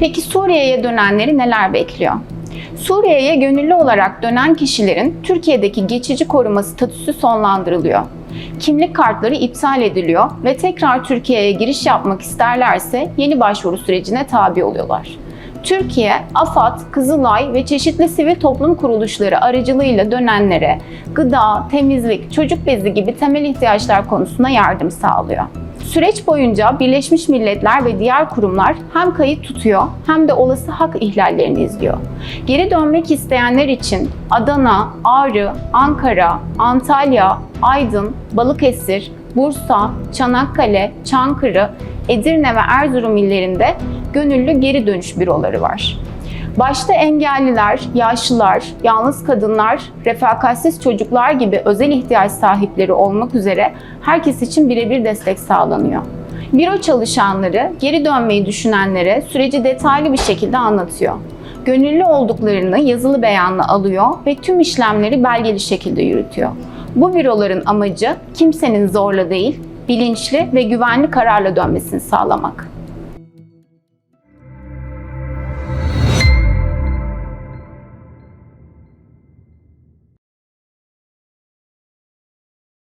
Peki Suriye'ye dönenleri neler bekliyor? Suriye'ye gönüllü olarak dönen kişilerin Türkiye'deki geçici koruma statüsü sonlandırılıyor. Kimlik kartları iptal ediliyor ve tekrar Türkiye'ye giriş yapmak isterlerse yeni başvuru sürecine tabi oluyorlar. Türkiye, AFAD, Kızılay ve çeşitli sivil toplum kuruluşları aracılığıyla dönenlere gıda, temizlik, çocuk bezi gibi temel ihtiyaçlar konusunda yardım sağlıyor. Süreç boyunca Birleşmiş Milletler ve diğer kurumlar hem kayıt tutuyor hem de olası hak ihlallerini izliyor. Geri dönmek isteyenler için Adana, Ağrı, Ankara, Antalya, Aydın, Balıkesir, Bursa, Çanakkale, Çankırı, Edirne ve Erzurum illerinde gönüllü geri dönüş büroları var. Başta engelliler, yaşlılar, yalnız kadınlar, refakatsiz çocuklar gibi özel ihtiyaç sahipleri olmak üzere herkes için birebir destek sağlanıyor. Büro çalışanları geri dönmeyi düşünenlere süreci detaylı bir şekilde anlatıyor. Gönüllü olduklarını yazılı beyanla alıyor ve tüm işlemleri belgeli şekilde yürütüyor. Bu büroların amacı kimsenin zorla değil, bilinçli ve güvenli kararla dönmesini sağlamak.